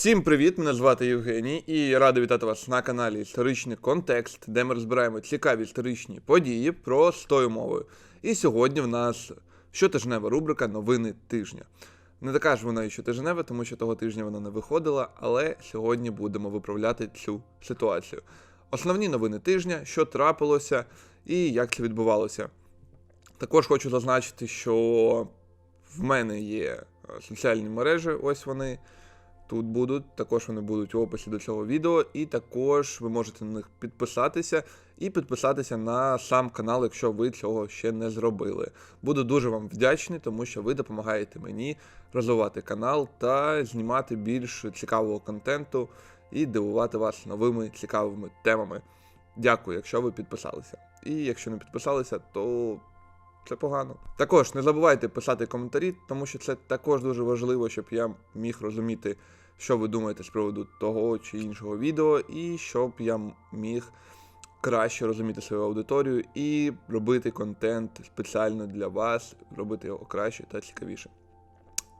Всім привіт! Мене звати Євгеній і радий вітати вас на каналі Історичний контекст, де ми розбираємо цікаві історичні події простою мовою. І сьогодні в нас щотижнева рубрика Новини тижня. Не така ж вона і щотижнева, тому що того тижня вона не виходила, але сьогодні будемо виправляти цю ситуацію. Основні новини тижня, що трапилося і як це відбувалося. Також хочу зазначити, що в мене є е, соціальні мережі, ось вони тут будуть. Також вони будуть в описі до цього відео, і також ви можете на них підписатися і підписатися на сам канал, якщо ви цього ще не зробили. Буду дуже вам вдячний, тому що ви допомагаєте мені розвивати канал та знімати більш цікавого контенту і дивувати вас новими цікавими темами. Дякую, якщо ви підписалися. І якщо не підписалися, то це погано. Також не забувайте писати коментарі, тому що це також дуже важливо, щоб я міг розуміти, що ви думаєте з приводу того чи іншого відео, і щоб я міг краще розуміти свою аудиторію і робити контент спеціально для вас, робити його краще та цікавіше.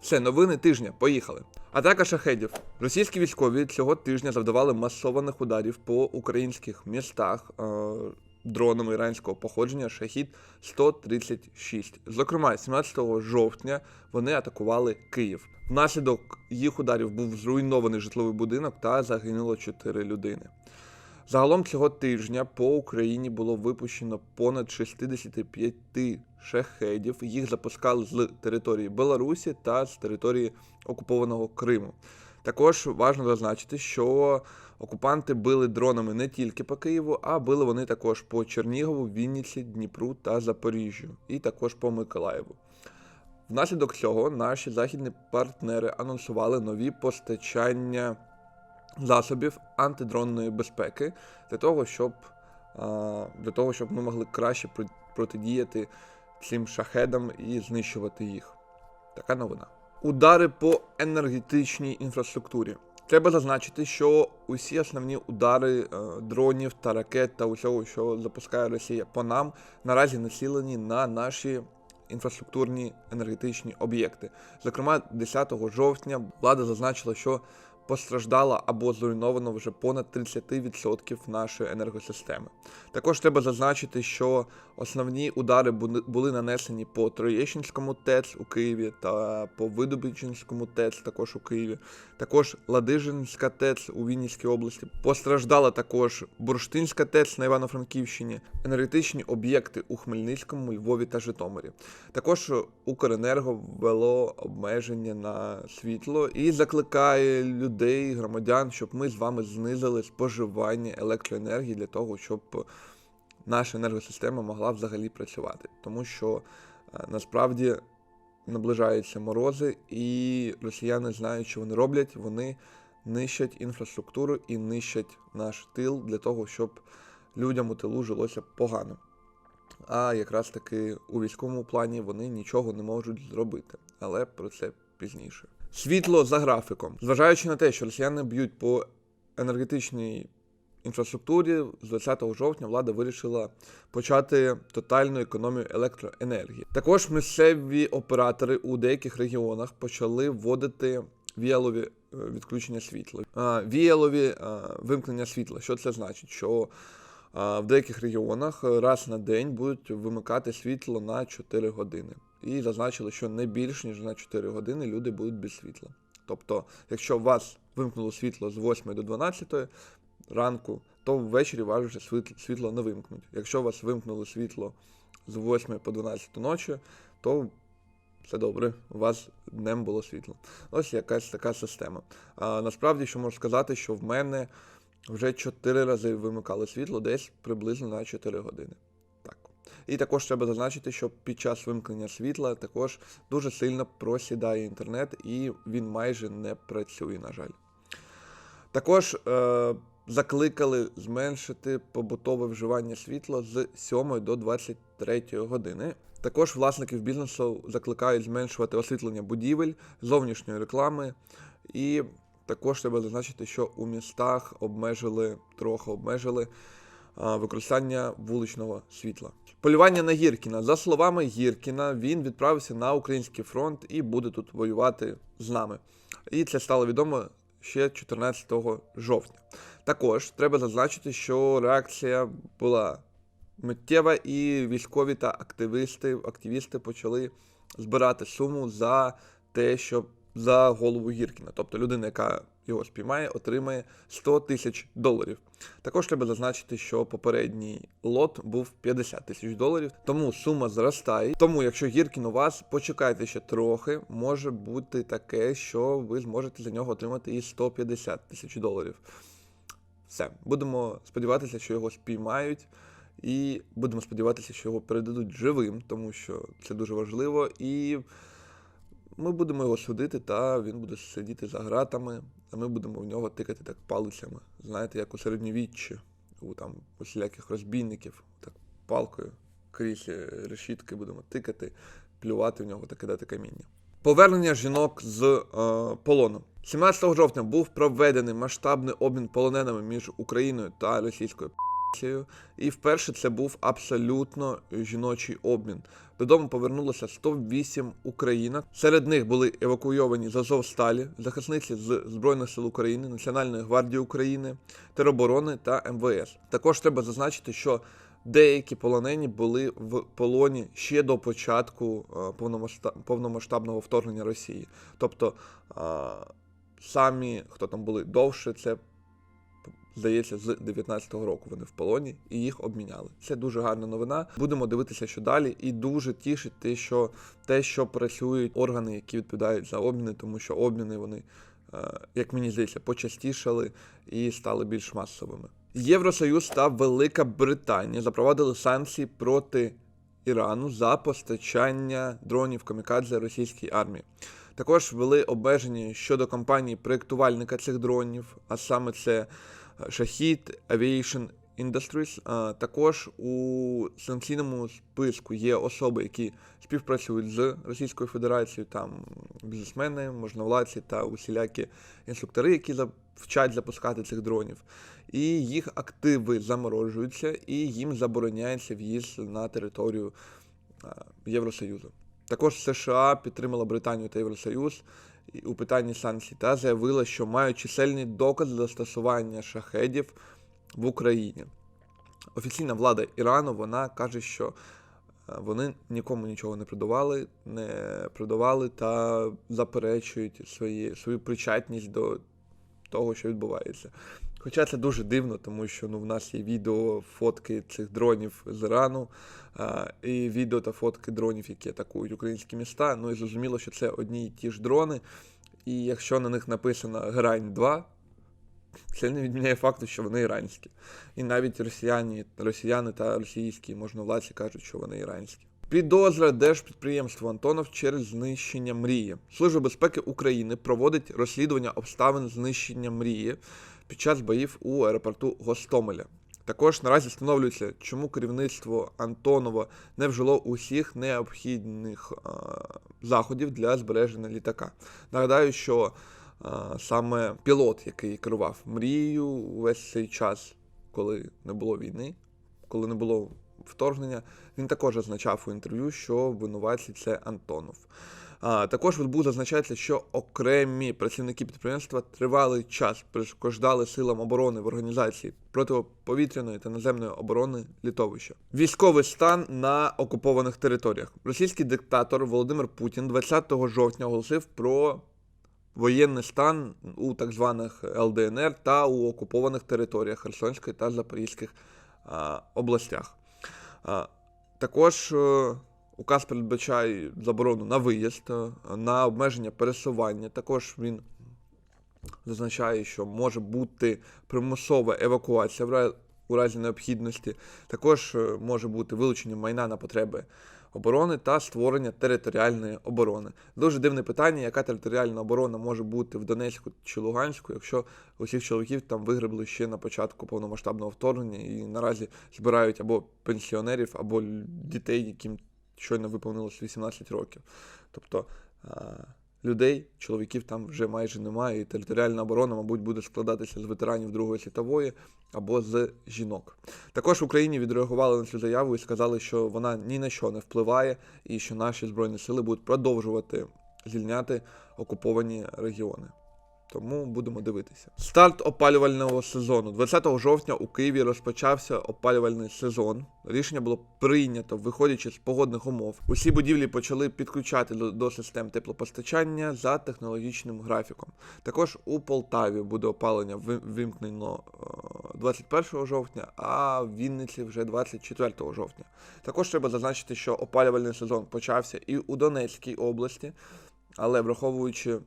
Все, новини тижня, поїхали. Атака шахедів. Російські військові цього тижня завдавали масованих ударів по українських містах дронами іранського походження Шахід 136. Зокрема, 17 жовтня вони атакували Київ. Внаслідок їх ударів був зруйнований житловий будинок та загинуло 4 людини. Загалом цього тижня по Україні було випущено понад 65 шахедів. Їх запускали з території Білорусі та з території окупованого Криму. Також важливо зазначити, що окупанти били дронами не тільки по Києву, а били вони також по Чернігову, Вінниці, Дніпру та Запоріжжю, і також по Миколаєву. Внаслідок цього наші західні партнери анонсували нові постачання засобів антидронної безпеки для того, щоб, для того, щоб ми могли краще про- протидіяти цим шахедам і знищувати їх. Така новина. Удари по енергетичній інфраструктурі. Треба зазначити, що усі основні удари е, дронів та ракет та усього, що запускає Росія по нам, наразі націлені на наші інфраструктурні енергетичні об'єкти. Зокрема, 10 жовтня влада зазначила, що постраждала або зруйновано вже понад 30% нашої енергосистеми. Також треба зазначити, що основні удари були- нанесені по Троєщинському ТЕЦ у Києві та по Видобичинському ТЕЦ також у Києві. Також Ладижинська ТЕЦ у Вінницькій області. Постраждала також Бурштинська ТЕЦ на Івано-Франківщині, енергетичні об'єкти у Хмельницькому, Львові та Житомирі. Також Укренерго ввело обмеження на світло і закликає людей, громадян, щоб ми з вами знизили споживання електроенергії для того, щоб наша енергосистема могла взагалі працювати. Тому що е, насправді наближаються морози, і росіяни знають, що вони роблять. Вони нищать інфраструктуру і нищать наш тил для того, щоб людям у тилу жилося погано. А якраз таки у військовому плані вони нічого не можуть зробити, але про це пізніше. Світло за графіком. Зважаючи на те, що росіяни б'ють по енергетичній інфраструктурі, з 20 жовтня влада вирішила почати тотальну економію електроенергії. Також місцеві оператори у деяких регіонах почали вводити віялові е, відключення світла. Віялові е, вимкнення світла. Що це значить? Що в деяких регіонах раз на день будуть вимикати світло на 4 години. І зазначили, що не більш ніж на 4 години люди будуть без світла. Тобто, якщо у вас вимкнуло світло з 8 до 12 ранку, то ввечері вас світло не вимкнуть. Якщо у вас вимкнуло світло з 8 по 12 ночі, то все добре, у вас днем було світло. Ось якась така система. А, насправді, що можу сказати, що в мене вже 4 рази вимикали світло, десь приблизно на 4 години. І також треба зазначити, що під час вимкнення світла також дуже сильно просідає інтернет, і він майже не працює, на жаль. Також е, закликали зменшити побутове вживання світла з 7 до 23 години. Також власників бізнесу закликають зменшувати освітлення будівель, зовнішньої реклами. І також треба зазначити, що у містах обмежили, трохи обмежили використання вуличного світла. Полювання на Гіркіна. За словами Гіркіна, він відправився на український фронт і буде тут воювати з нами. І це стало відомо ще 14 жовтня. Також треба зазначити, що реакція була миттєва, і військові та активісти, активісти почали збирати суму за те, щоб за голову Гіркіна. Тобто людина, яка його спіймає, отримає 100 тисяч доларів. Також треба зазначити, що попередній лот був 50 тисяч доларів, тому сума зростає. Тому, якщо Гіркін у вас, почекайте ще трохи, може бути таке, що ви зможете за нього отримати і 150 тисяч доларів. Все, будемо сподіватися, що його спіймають. І будемо сподіватися, що його передадуть живим, тому що це дуже важливо. І ми будемо його судити, та він буде сидіти за гратами, а ми будемо в нього тикати так палицями. Знаєте, як у середньовіччі, у там усіляких розбійників, так палкою крізь е, решітки будемо тикати, плювати в нього та кидати каміння. Повернення жінок з е, полону. 17 жовтня був проведений масштабний обмін полоненими між Україною та Російською. І вперше це був абсолютно жіночий обмін. Додому повернулося 108 українок. Серед них були евакуйовані з Азовсталі, захисниці з Збройних сил України, Національної гвардії України, тероборони та МВС. Також треба зазначити, що деякі полонені були в полоні ще до початку е, повномасштабного вторгнення Росії. Тобто самі, хто там були довше, це здається, з 19-го року вони в полоні і їх обміняли. Це дуже гарна новина. Будемо дивитися, що далі, і дуже тішить те, що те, що працюють органи, які відповідають за обміни, тому що обміни вони, е, як мені здається, почастішали і стали більш масовими. Євросоюз та Велика Британія запровадили санкції проти Ірану за постачання дронів камікадзе російській армії. Також ввели обмеження щодо компанії проєктувальника цих дронів, а саме це Shahid Aviation Industries. Також у санкційному списку є особи, які співпрацюють з Російською Федерацією, там бізнесмени, можновладці та усілякі інструктори, які вчать запускати цих дронів. І їх активи заморожуються, і їм забороняється в'їзд на територію Євросоюзу. Також США підтримала Британію та Євросоюз у питанні санкцій та заявила, що мають чисельні докази застосування шахедів в Україні. Офіційна влада Ірану вона каже, що е, вони нікому нічого не продавали, не продавали та заперечують свої, свою причетність до того, що відбувається. Хоча це дуже дивно, тому що ну, в нас є відео, фотки цих дронів з Ірану, а, і відео та фотки дронів, які атакують українські міста. Ну і зрозуміло, що це одні і ті ж дрони. І якщо на них написано Грань 2, це не відміняє факту, що вони іранські. І навіть росіяни, росіяни та російські можновладці кажуть, що вони іранські. Підозра держпідприємства Антонов через знищення мрії. Служба безпеки України проводить розслідування обставин знищення мрії під час боїв у аеропорту Гостомеля. Також наразі встановлюється, чому керівництво Антонова не вжило усіх необхідних е, заходів для збереження літака. Нагадаю, що е, саме пілот, який керував мрією увесь цей час, коли не було війни, коли не було вторгнення, він також зазначав у інтерв'ю, що винуватці це Антонов. А, також в зазначається, що окремі працівники підприємства тривалий час перешкоджали силам оборони в організації протиповітряної та наземної оборони літовища. Військовий стан на окупованих територіях. Російський диктатор Володимир Путін 20 жовтня оголосив про воєнний стан у так званих ЛДНР та у окупованих територіях Херсонської та Запорізьких областях. Також е, указ передбачає заборону на виїзд, е, на обмеження пересування. Також він зазначає, що може бути примусова евакуація у разі необхідності. Також е, може бути вилучення майна на потреби оборони та створення територіальної оборони. Дуже дивне питання, яка територіальна оборона може бути в Донецьку чи Луганську, якщо усіх чоловіків там вигребли ще на початку повномасштабного вторгнення і наразі збирають або пенсіонерів, або дітей, яким щойно виповнилось 18 років. Тобто людей, чоловіків там вже майже немає, і територіальна оборона, мабуть, буде складатися з ветеранів Другої світової або з жінок. Також в Україні відреагували на цю заяву і сказали, що вона ні на що не впливає, і що наші збройні сили будуть продовжувати звільняти окуповані регіони. Тому будемо дивитися. Старт опалювального сезону. 20 жовтня у Києві розпочався опалювальний сезон. Рішення було прийнято, виходячи з погодних умов. Усі будівлі почали підключати до, систем теплопостачання за технологічним графіком. Також у Полтаві буде опалення вимкнено е, 21 жовтня, а в Вінниці вже 24 жовтня. Також треба зазначити, що опалювальний сезон почався і у Донецькій області, але враховуючи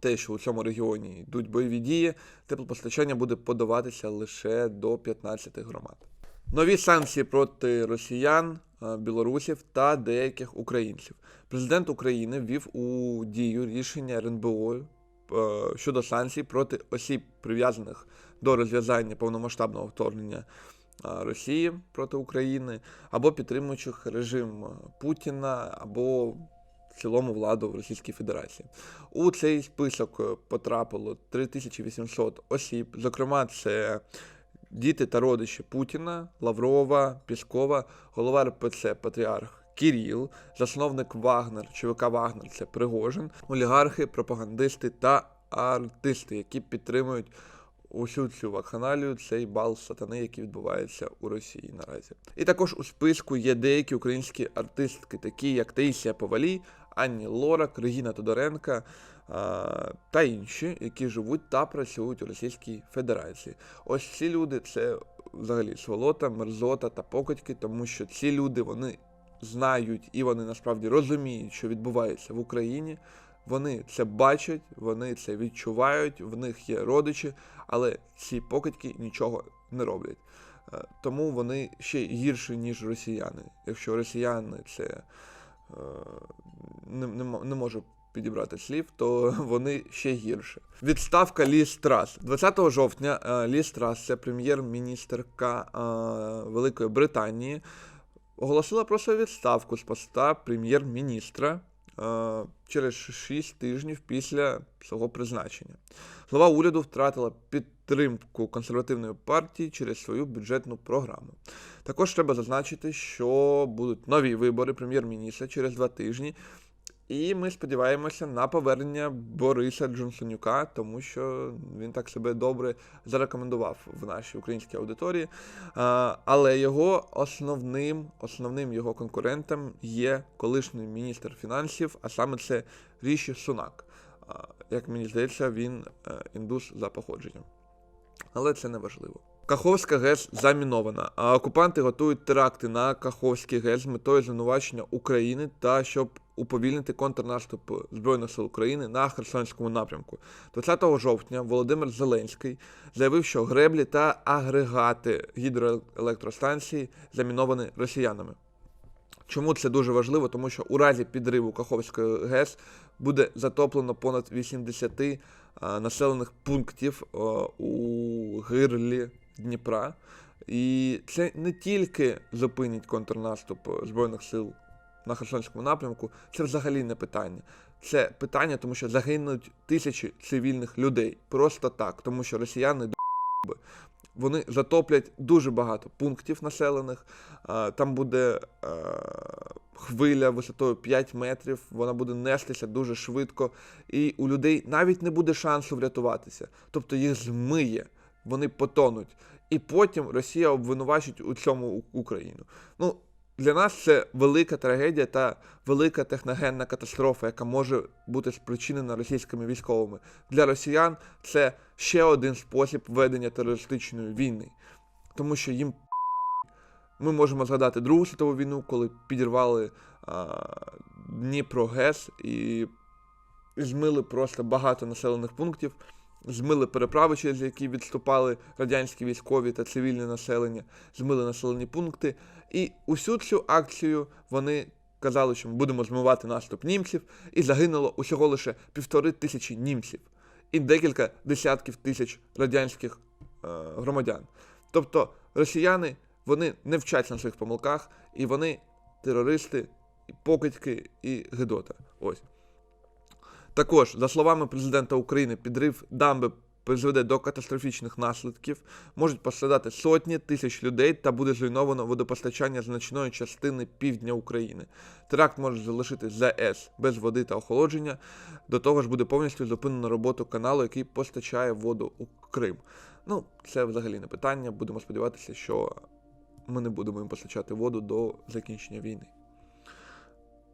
те, що у цьому регіоні йдуть бойові дії, теплопостачання буде подаватися лише до 15 громад. Нові санкції проти росіян, е, білорусів та деяких українців. Президент України ввів у дію рішення РНБО е, щодо санкцій проти осіб, прив'язаних до розв'язання повномасштабного вторгнення е, Росії проти України, або підтримуючих режим Путіна, або цілому владу в Російській Федерації. У цей список е, потрапило 3800 осіб. Зокрема, це діти та родичі Путіна, Лаврова, Піскова, голова РПЦ Патріарх Кіріл, засновник Вагнер, ЧВК Вагнер це Пригожин, олігархи, пропагандисти та артисти, які підтримують усю цю вакханалію, цей бал сатани, який відбувається у Росії наразі. І також у списку є деякі українські артистки, такі як Таїсія Повалій, Анні Лорак, Регіна Тодоренка а, та інші, які живуть та працюють у Російській Федерації. Ось ці люди це взагалі сволота, мерзота та покидьки, тому що ці люди вони знають і вони насправді розуміють, що відбувається в Україні. Вони це бачать, вони це відчувають, в них є родичі, але ці покидьки нічого не роблять. Е, Тому вони ще гірші, ніж росіяни. Якщо росіяни це е, не, не, не можу підібрати слів, то вони ще гірше. Відставка Ліз Трас. 20 жовтня е, Ліз Трас, це прем'єр-міністерка е, Великої Британії, оголосила про свою відставку з поста прем'єр-міністра е, через 6 тижнів після свого призначення. Глава уряду втратила підтримку консервативної партії через свою бюджетну програму. Також треба зазначити, що будуть нові вибори прем'єр-міністра через два тижні. І ми сподіваємося на повернення Бориса Джонсонюка, тому що він так себе добре зарекомендував в нашій українській аудиторії. Але його основним, основним його конкурентом є колишній міністр фінансів, а саме це Ріші Сунак. Як мені здається, він е, індус за походженням. Але це не важливо. Каховська ГЕС замінована, а окупанти готують теракти на Каховський ГЕС з метою звинувачення України та щоб уповільнити контрнаступ Збройних сил України на Херсонському напрямку. 20 жовтня Володимир Зеленський заявив, що греблі та агрегати гідроелектростанції заміновані росіянами. Чому це дуже важливо? Тому що у разі підриву Каховської ГЕС буде затоплено понад 80 населених пунктів у гирлі Дніпра. І це не тільки зупинить контрнаступ Збройних сил на Херсонському напрямку, це взагалі не питання. Це питання, тому що загинуть тисячі цивільних людей просто так, тому що росіяни. Вони затоплять дуже багато пунктів населених. Там буде е, хвиля висотою 5 метрів, вона буде нестися дуже швидко, і у людей навіть не буде шансу врятуватися. Тобто їх змиє, вони потонуть. І потім Росія обвинувачить у цьому Україну. Ну, для нас це велика трагедія та велика техногенна катастрофа, яка може бути спричинена російськими військовими. Для росіян це ще один спосіб ведення терористичної війни, тому що їм ми можемо згадати Другу світову війну, коли підірвали а, Дніпро ГЕС і змили просто багато населених пунктів, змили переправи, через які відступали радянські військові та цивільне населення, змили населені пункти. І усю цю акцію вони казали, що ми будемо змивати наступ німців, і загинуло усього лише півтори тисячі німців і декілька десятків тисяч радянських е, громадян. Тобто росіяни вони не вчаться на своїх помилках, і вони терористи, і покидьки, і гидота. Ось. Також, за словами президента України, підрив дамби призведе до катастрофічних наслідків, можуть пострадати сотні тисяч людей та буде зруйновано водопостачання значної частини півдня України. Теракт може залишити ЗАЕС без води та охолодження. До того ж буде повністю зупинено роботу каналу, який постачає воду у Крим. Ну, це взагалі не питання. Будемо сподіватися, що ми не будемо їм постачати воду до закінчення війни.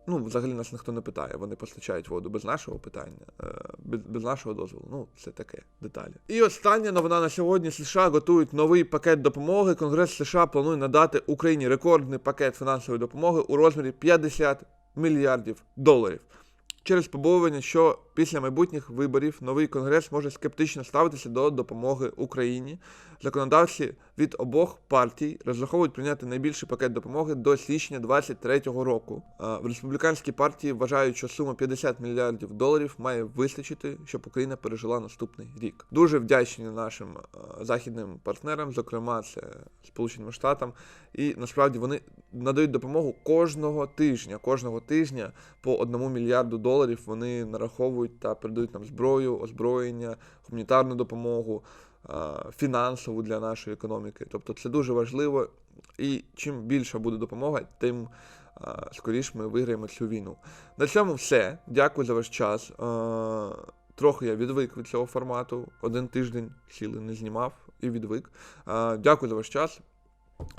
Ну, взагалі нас ніхто не питає, вони постачають воду без нашого питання, е, без, без нашого дозволу. Ну, це таке деталі. І остання новина на сьогодні: США готують новий пакет допомоги. Конгрес США планує надати Україні рекордний пакет фінансової допомоги у розмірі 50 мільярдів доларів. Через побоювання, що після майбутніх виборів новий конгрес може скептично ставитися до допомоги Україні. Законодавці від обох партій розраховують прийняти найбільший пакет допомоги до січня 2023 року. В республіканській партії вважають, що сума 50 мільярдів доларів має вистачити, щоб Україна пережила наступний рік. Дуже вдячні нашим е, західним партнерам, зокрема це Сполученим Штатам, і насправді вони надають допомогу кожного тижня. Кожного тижня по одному мільярду доларів вони нараховують та передають нам зброю, озброєння, гуманітарну допомогу, фінансову для нашої економіки. Тобто це дуже важливо. І чим більша буде допомога, тим а, скоріш ми виграємо цю війну. На цьому все. Дякую за ваш час. Трохи я відвик від цього формату. Один тиждень цілий не знімав і відвик. Дякую за ваш час.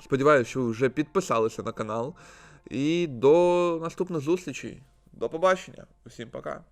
Сподіваюся, що ви вже підписалися на канал. І до наступних зустрічей. До побачення. Усім пока.